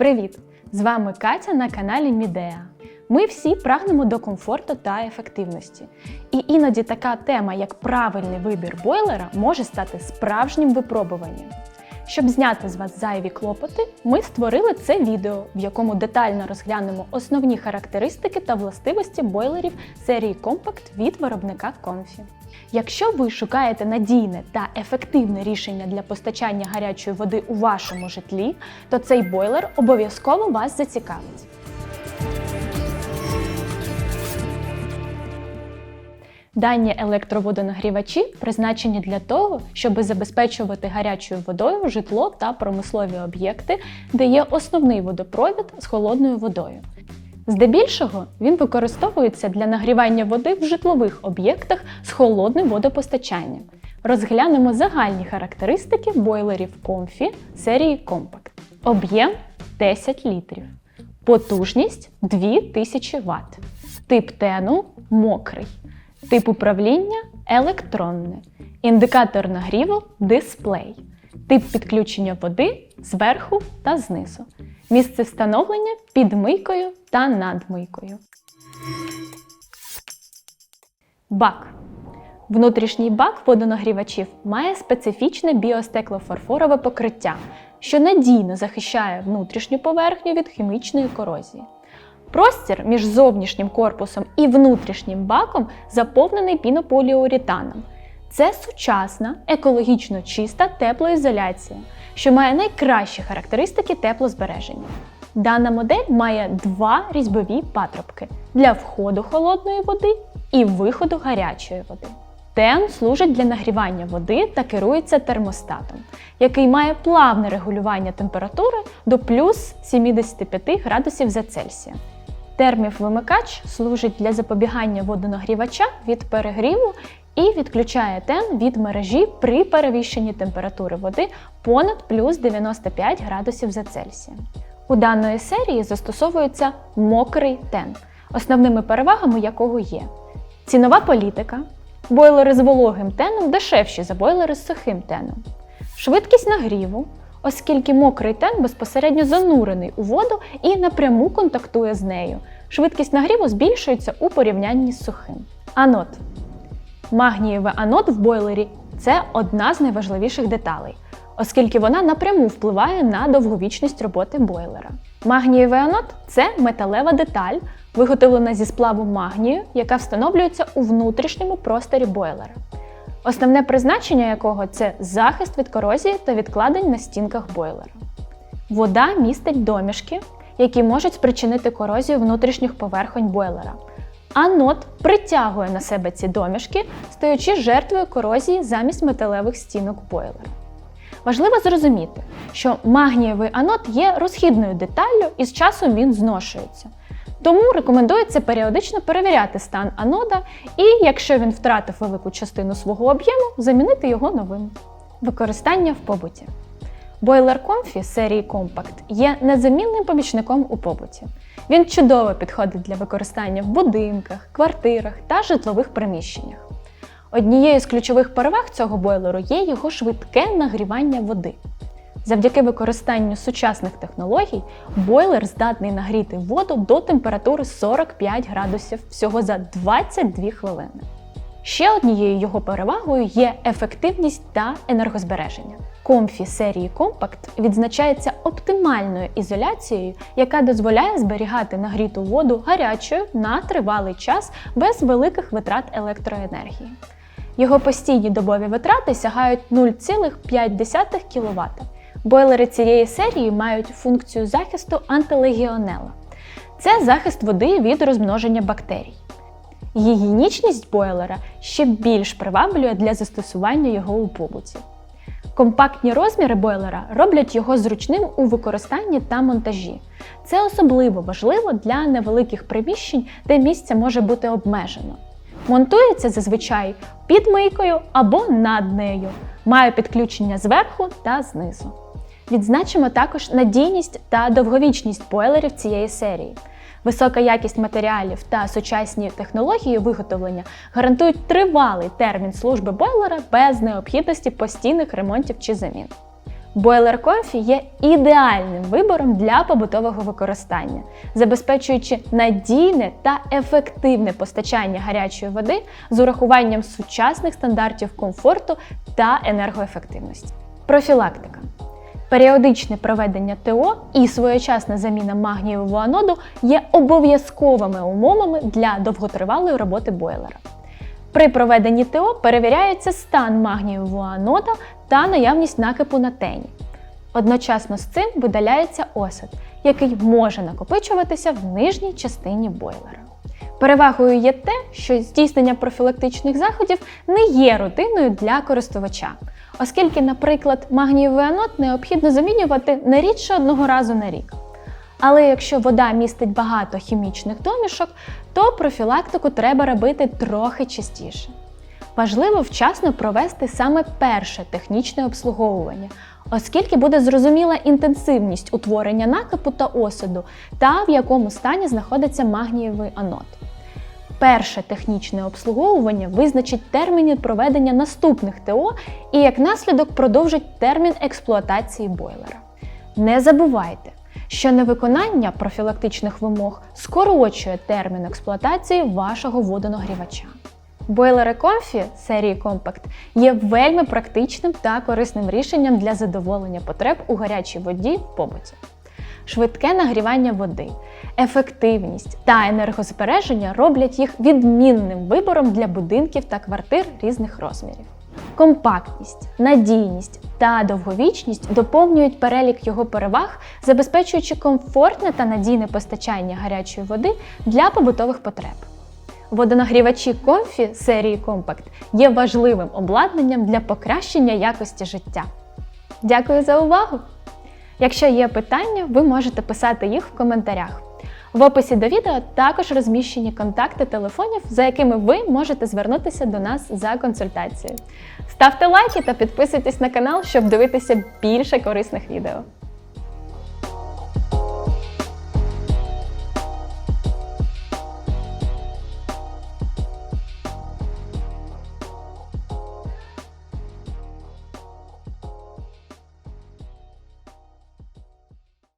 Привіт! З вами Катя на каналі Мідеа. Ми всі прагнемо до комфорту та ефективності. І іноді така тема, як правильний вибір бойлера, може стати справжнім випробуванням. Щоб зняти з вас зайві клопоти, ми створили це відео, в якому детально розглянемо основні характеристики та властивості бойлерів серії Compact від виробника Comfy. Якщо ви шукаєте надійне та ефективне рішення для постачання гарячої води у вашому житлі, то цей бойлер обов'язково вас зацікавить. Дані електроводонагрівачі призначені для того, щоб забезпечувати гарячою водою житло та промислові об'єкти, де є основний водопровід з холодною водою. Здебільшого він використовується для нагрівання води в житлових об'єктах з холодним водопостачанням. Розглянемо загальні характеристики бойлерів Comfy серії Compact. Об'єм 10 літрів. Потужність 2000 Вт. Тип тену мокрий. Тип управління електронне. Індикатор нагріву дисплей. Тип підключення води зверху та знизу. Місце встановлення під мийкою та над мийкою. Бак. Внутрішній бак водонагрівачів має специфічне біостеклофарфорове покриття, що надійно захищає внутрішню поверхню від хімічної корозії. Простір між зовнішнім корпусом і внутрішнім баком заповнений пінополіуретаном. Це сучасна, екологічно чиста теплоізоляція, що має найкращі характеристики теплозбереження. Дана модель має два різьбові патрубки для входу холодної води і виходу гарячої води. Тен служить для нагрівання води та керується термостатом, який має плавне регулювання температури до плюс 75 градусів за Цельсія. Термів-вимикач служить для запобігання водонагрівача від перегріву і відключає тен від мережі при перевищенні температури води понад плюс 95 градусів за Цельсія. У даної серії застосовується мокрий тен, основними перевагами якого є цінова політика. Бойлери з вологим теном дешевші за бойлери з сухим теном. Швидкість нагріву, оскільки мокрий тен безпосередньо занурений у воду і напряму контактує з нею. Швидкість нагріву збільшується у порівнянні з сухим. Анод. Магнієвий анод в бойлері це одна з найважливіших деталей, оскільки вона напряму впливає на довговічність роботи бойлера. Магнієвий анод це металева деталь, виготовлена зі сплаву магнію, яка встановлюється у внутрішньому просторі бойлера. Основне призначення якого це захист від корозії та відкладень на стінках бойлера. Вода містить домішки, які можуть спричинити корозію внутрішніх поверхонь бойлера. Анод притягує на себе ці домішки, стаючи жертвою корозії замість металевих стінок бойлера. Важливо зрозуміти, що магнієвий анод є розхідною деталлю і з часом він зношується. Тому рекомендується періодично перевіряти стан анода і, якщо він втратив велику частину свого об'єму, замінити його новим. Використання в побуті. Бойлер Comfy серії Compact є незамінним помічником у побуті. Він чудово підходить для використання в будинках, квартирах та житлових приміщеннях. Однією з ключових переваг цього бойлеру є його швидке нагрівання води. Завдяки використанню сучасних технологій бойлер здатний нагріти воду до температури 45 градусів всього за 22 хвилини. Ще однією його перевагою є ефективність та енергозбереження. Comfy серії Compact відзначається оптимальною ізоляцією, яка дозволяє зберігати нагріту воду гарячою на тривалий час без великих витрат електроенергії. Його постійні добові витрати сягають 0,5 кВт. Бойлери цієї серії мають функцію захисту антилегіонела. Це захист води від розмноження бактерій. Гігієнічність бойлера ще більш приваблює для застосування його у побуті. Компактні розміри бойлера роблять його зручним у використанні та монтажі. Це особливо важливо для невеликих приміщень, де місця може бути обмежено. Монтується зазвичай під мийкою або над нею, має підключення зверху та знизу. Відзначимо також надійність та довговічність бойлерів цієї серії. Висока якість матеріалів та сучасні технології виготовлення гарантують тривалий термін служби бойлера без необхідності постійних ремонтів чи замін. Бойлер Комфі є ідеальним вибором для побутового використання, забезпечуючи надійне та ефективне постачання гарячої води з урахуванням сучасних стандартів комфорту та енергоефективності. Профілактика. Періодичне проведення ТО і своєчасна заміна магнієвого аноду є обов'язковими умовами для довготривалої роботи бойлера. При проведенні ТО перевіряється стан магнієвого анода та наявність накипу на тені. Одночасно з цим видаляється осад, який може накопичуватися в нижній частині бойлера. Перевагою є те, що здійснення профілактичних заходів не є рутиною для користувача, оскільки, наприклад, магнієвий анод необхідно замінювати не рідше одного разу на рік. Але якщо вода містить багато хімічних домішок, то профілактику треба робити трохи частіше. Важливо вчасно провести саме перше технічне обслуговування, оскільки буде зрозуміла інтенсивність утворення накипу та осаду та в якому стані знаходиться магнієвий анод. Перше технічне обслуговування визначить терміни проведення наступних ТО і як наслідок продовжить термін експлуатації бойлера. Не забувайте, що невиконання профілактичних вимог скорочує термін експлуатації вашого водонагрівача. Бойлери Comfy серії Compact є вельми практичним та корисним рішенням для задоволення потреб у гарячій воді в побуті. Швидке нагрівання води, ефективність та енергозбереження роблять їх відмінним вибором для будинків та квартир різних розмірів. Компактність, надійність та довговічність доповнюють перелік його переваг, забезпечуючи комфортне та надійне постачання гарячої води для побутових потреб. Водонагрівачі Comfy серії Compact є важливим обладнанням для покращення якості життя. Дякую за увагу! Якщо є питання, ви можете писати їх в коментарях. В описі до відео також розміщені контакти телефонів, за якими ви можете звернутися до нас за консультацією. Ставте лайки та підписуйтесь на канал, щоб дивитися більше корисних відео.